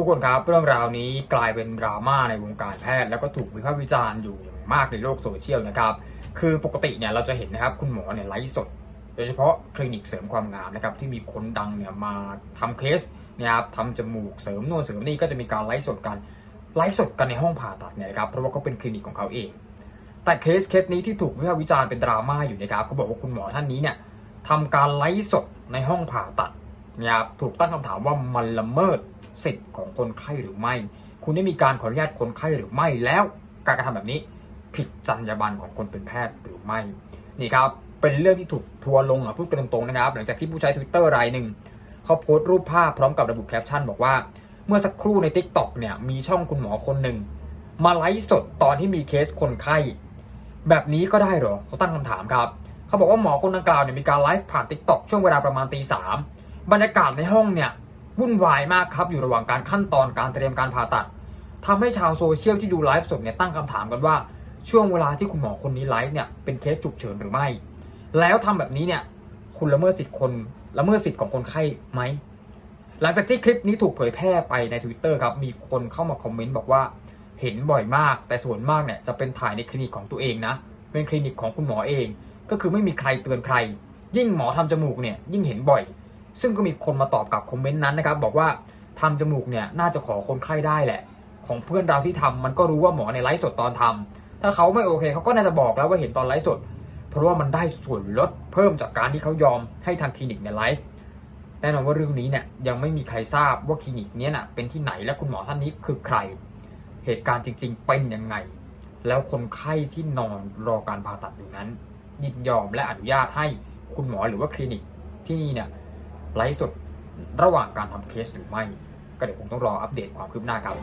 ทุกคนครับเรื่องราวนี้กลายเป็นดราม่าในวงการแพทย์ แล้วก็ถูกวิพากษ์วิจารณ์อยู่อย่างมากในโลกโซเชียลนะครับ คือปกติเนี่ยเราจะเห็นนะครับคุณหมอเนี่ยไลฟ์สด โดยเฉพาะคลินิกเสริมความงามนะครับที่มีคนดังเนี่ยมาทำเคสนะครับทำจมูกเสริมโน่นเสริมนี่ก็จะมีการไลฟ์สดกันไลฟ์สดกันในห้องผ่าตัดเนี่ยครับเพราะว่าเขาเป็นคลินิกของเขาเอง แต่เคสเคสนี้ที่ถูกวิพากษ์วิจารณ์เป็นดราม่าอยู่นะครับเขาบอกว่าคุณหมอท่านนี้เนี่ยทำการไลฟ์สดในห้องผ่าตัดนะครับถูกตั้งคำถามว่ามันละเมิด สิทธิ์ของคนไข้หรือไม่ คุณได้มีการขออนุญาตคนไข้หรือไม่ แล้วการกระทำแบบนี้ผิดจรรยาบรรณของคนเป็นแพทย์หรือไม่ นี่ครับ เป็นเรื่องที่ถูกทัวร์ลงอะพูดกันตรงๆนะครับ หลังจากที่ผู้ใช้ Twitter รายหนึ่งเขาโพสต์รูปภาพพร้อมกับระบุแคปชั่นบอกว่า เมื่อสักครู่ใน Tik t o อกเนี่ยมีช่องคุณหมอคนหนึ่งมาไลฟ์สดตอนที่มีเคสคนไข้ แบบนี้ก็ได้เหรอเขาตั้งคำถามครับเขาบอกว่าหมอคนดังกล่าวเนี่ยมีการไลฟ์ผ่าน Tik t o อกช่วงเวลาประมาณตีสามบรรยากาศในห้องเนี่ย วุ่นวายมากครับอยู่ระหว่างการขั้นตอนการเตรียมการผ่าตัดทำให้ชาวโซเชียลที่ดูไลฟ์สดเนี่ยตั้งคำถามกันว่าช่วงเวลาที่คุณหมอคนนี้ไลฟ์เนี่ยเป็นเคสฉุกเฉินหรือไม่ แล้วทำแบบนี้เนี่ยคุณละเมิดสิทธิ์คนละเมิดสิทธิ์ของคนไข้ไหมหลังจากที่คลิปนี้ถูกเผยแพร่ไปใน Twitter ครับมีคนเข้ามาคอมเมนต์บอกว่าเห็นบ่อยมาก แต่ส่วนมากเนี่ยจะเป็นถ่ายในคลินิกของตัวเองนะเป็นคลินิกของคุณหมอเอง ก็คือไม่มีใครเตือนใคร ยิ่งหมอทำจมูกเนี่ยยิ่งเห็นบ่อย ซึ่งก็มีคนมาตอบกับคอมเมนต์นั้นนะครับบอกว่าทำจมูกเนี่ยน่าจะขอคนไข้ได้แหละ ของเพื่อนเราที่ทำมันก็รู้ว่าหมอในไลฟ์สดตอนทำถ้าเขาไม่โอเคเขาก็น่าจะบอกแล้วว่าเห็นตอนไลฟ์สด เพราะว่ามันได้ส่วนลดเพิ่มจากการที่เขายอมให้ทางคลินิกในไลฟ์แน่นอนว่าเรื่องนี้เนี่ยยังไม่มีใครทราบว่าคลินิกเนี้ยน่ะเป็นที่ไหนและคุณหมอท่านนี้คือใคร เหตุการณ์จริง ๆ เป็นยังไง แล้วคนไข้ที่นอนรอการผ่าตัดอยู่นั้น ยินยอมและอนุญาตให้คุณหมอหรือว่าคลินิกที่นี่เนี่ย ไลฟ์สดระหว่างการทำเคสหรือไม่ ก็เดี๋ยวคงต้องรออัปเดตความคืบหน้าครับ